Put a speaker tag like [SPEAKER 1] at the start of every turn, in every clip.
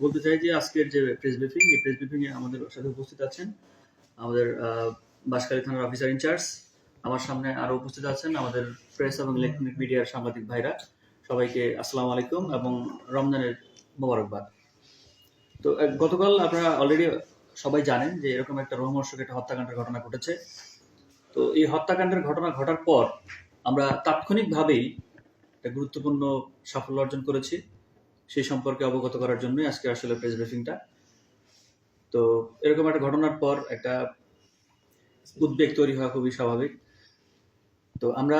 [SPEAKER 1] বলতে চাই যে আজকের যে প্রেস ব্রিফিং এই প্রেস ব্রিফিং এ আমাদের সাথে উপস্থিত আছেন আমাদের বাঁশখালী থানার অফিসার ইনচার্জ আমার সামনে আরও উপস্থিত আছেন আমাদের প্রেস এবং ইলেকট্রনিক মিডিয়ার সাংবাদিক ভাইরা। সবাইকে আসসালামু আলাইকুম এবং রমজানের মোবারকবাদ। তো গতকাল আপনারা অলরেডি সবাই জানেন যে এরকম একটা রোমহর্ষক একটা হত্যাকাণ্ডের ঘটনা ঘটেছে। তো এই হত্যাকাণ্ডের ঘটনা ঘটার পর আমরা তাৎক্ষণিকভাবেই একটা গুরুত্বপূর্ণ সাফল্য অর্জন করেছি। সেই সম্পর্কে অবগত করার জন্যই আজকে আসলে প্রেস ব্রিফিংটা তো এরকম একটা ঘটনার পর একটা উদ্বেগ তৈরি হওয়া খুবই স্বাভাবিক। তো আমরা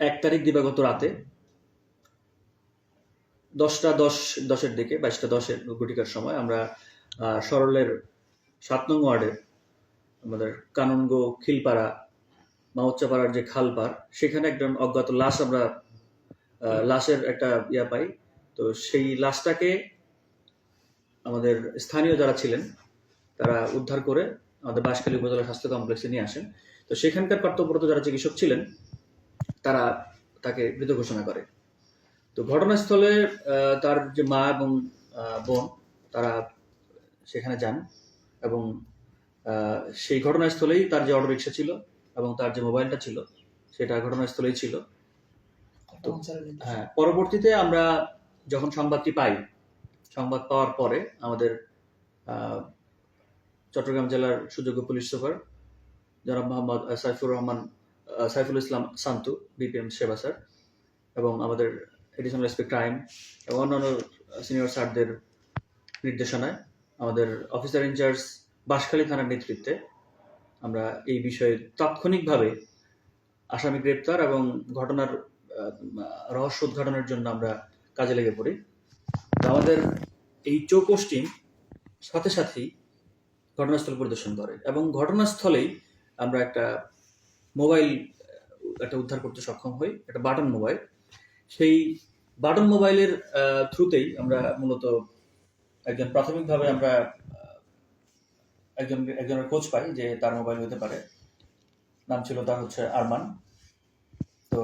[SPEAKER 1] এক তারিখ দিবাগত রাতে দশটা দশ, দশের দিকে, বাইশটা দশের ঘটিকার সময় আমরা সরলের সাত নং ওয়ার্ডের আমাদের কাননগো খিলপাড়া, মাউচ্চাপাড়ার যে খালপাড়, সেখানে একজন অজ্ঞাত লাশ আমরা লাশের একটা ইয়া পাই। তো সেই লাশটাকে আমাদের স্থানীয় যারা ছিলেন, তারা উদ্ধার করে আমাদের বাঁশখালী উপজেলা স্বাস্থ্য কমপ্লেক্সে নিয়ে আসেন। তো সেখানকার কর্তব্যরত যারা চিকিৎসক ছিলেন, তারা তাকে মৃত ঘোষণা করে। তো ঘটনাস্থলে তার যে মা এবং বোন, তারা সেখানে যান এবং সেই ঘটনাস্থলেই তার যে অটোরিক্সা ছিল এবং তার যে মোবাইলটা ছিল, সেটা ঘটনাস্থলেই ছিল। তো হ্যাঁ পরবর্তীতে আমরা যখন সংবাদটি পাই সংবাদ পাওয়ার পরে আমাদের চট্টগ্রাম জেলার সুযোগ্য পুলিশ সুপার জনাব মোহাম্মদ সাইফুর রহমান সাইফুল ইসলাম সান্তু বিপিএম সেবা স্যার এবং আমাদের এডিশনাল রেসপেক্ট ক্রাইম এবং অন্যান্য সিনিয়র স্যারদের নির্দেশনায় আমাদের অফিসার ইনচার্জ বাঁশখালী থানার নেতৃত্বে আমরা এই বিষয়ে তাৎক্ষণিকভাবে আসামি গ্রেপ্তার এবং ঘটনার রহস্য উদ্ঘাটনের জন্য আমরা কাজে লেগে পড়ি। তো আমাদের এই চৌকস টিম সাথে সাথেই ঘটনাস্থল পরিদর্শন করে এবং ঘটনাস্থলেই আমরা একটা মোবাইল একটা উদ্ধার করতে সক্ষম হই, একটা বাটন মোবাইল। সেই বাটন মোবাইলের থ্রুতেই আমরা মূলত একজন প্রাথমিকভাবে আমরা একজন, একজনের খোঁজ পাই যে তার মোবাইল হতে পারে। নাম ছিল তার হচ্ছে আরমান। তো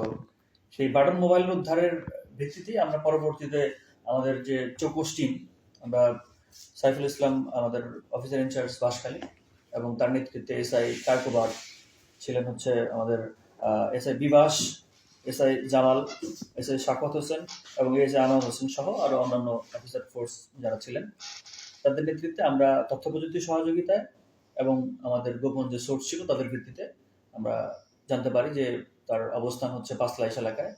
[SPEAKER 1] সেই বাটন মোবাইল উদ্ধারের ভিত্তিতেই আমরা পরবর্তীতে আমাদের যে চৌকস টিম, আমরা সাইফুল ইসলাম, আমাদের অফিসার ইনচার্জ বাসখালী এবং তার নেতৃত্বে এসআই কার্কোবার ছিলেন হচ্ছে আমাদের এসআই বিবাস, এসআই জামাল, এসআই শাকত হোসেন এবং এস এসআই আনোয়ার হোসেন সহ আরও অন্যান্য অফিসার ফোর্স যারা ছিলেন। তাদের নেতৃত্বে আমরা তথ্য প্রযুক্তি সহযোগিতায় এবং আমাদের গোপন যে সোর্স ছিল তাদের ভিত্তিতে আমরা জানতে পারি যে তার অবস্থান হচ্ছে পাঁচলাইশ এলাকায়।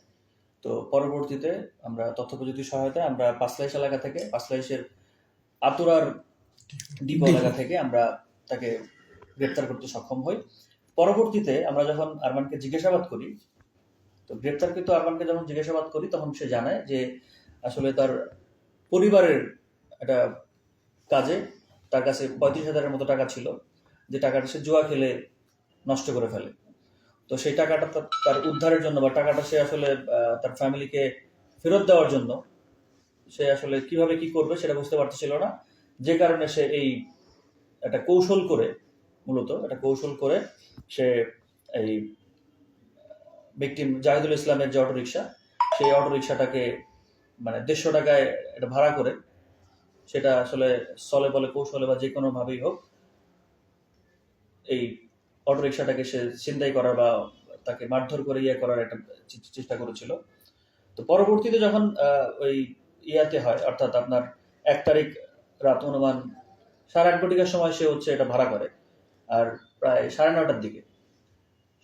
[SPEAKER 1] তো পরবর্তীতে আমরা তথ্য প্রযুক্তি সহায়তায় আমরা পাঁচলাইশ এলাকা থেকে পাঁচলাইশের আতুরার ডিপো। এলাকা থেকে আমরা তাকে গ্রেপ্তার করতে সক্ষম হই। পরবর্তীতে আমরা যখন আরমানকে জিজ্ঞাসাবাদ করি তো গ্রেপ্তারকৃত আরমানকে যখন জিজ্ঞাসাবাদ করি তখন সে জানায় যে আসলে তার পরিবারের একটা কাজে তার কাছে পঁয়ত্রিশ হাজারের মতো টাকা ছিল যে টাকাটা সে জুয়া খেলে নষ্ট করে ফেলে। তো সেই টাকাটা তার- উদ্ধারের জন্য বা টাকাটা সে আসলে তার ফ্যামিলিকে ফেরত দেওয়ার জন্য সে আসলে কীভাবে কি করবে সেটা বুঝতে পারতেছিল না। যে কারণে সে এই একটা কৌশল করে, মূলত একটা কৌশল করে সে এই ভিকটিম জাহিদুল ইসলামের যে অটোরিকশা, সেই অটোরিকশাটাকে মানে দেড়শো টাকায় এটা ভাড়া করে সেটা আসলে চলে বলে কৌশলে বা যে কোনো ভাবেই হোক এই অটোরিকশাটাকে সে ছিনতাই করার বা তাকে মারধর করে ইয়ে করার একটা চেষ্টা করেছিল। তো পরবর্তীতে যখন ওই ইয়াতে হয়, অর্থাৎ আপনার এক তারিখ রাত অনুমান সাড়ে আট ঘটিকার সময় সে হচ্ছে এটা ভাড়া করে। আর প্রায় সাড়ে নটার দিকে।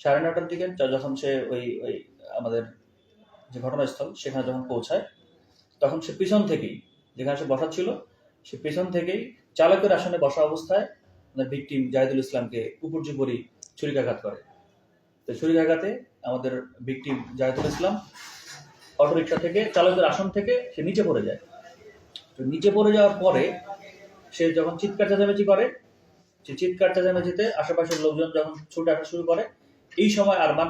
[SPEAKER 1] সাড়ে নটার দিকে যখন সে ওই ওই আমাদের যে ঘটনাস্থল, সেখানে যখন পৌঁছায়, তখন সে পিছন থেকেই, যেখানে সে বসা ছিল সে পিছন থেকেই চালকের আসনে বসা অবস্থায় আমাদের ভিকটিম জাহিদুল ইসলামকে উপর্যুপরি ছুরিকাঘাত করে। তো ছুরিকাঘাতে আমাদের ভিকটিম জাহিদুল ইসলাম অটোরিকশা থেকে চালকের আসন থেকে সে নিচে পড়ে যায়। তো নিচে পড়ে যাওয়ার পরে সে যখন চিৎকার চেঁচামেচি করে সে চিৎকার চেঁচামেচিতে আশেপাশের লোকজন যখন ছুটে আসা শুরু করে এই সময় আরমান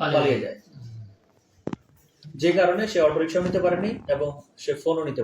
[SPEAKER 1] পালিয়ে যায়। যে কারণে সে অটোরিকশাও নিতে পারেনি এবং সে ফোনও নিতে পারে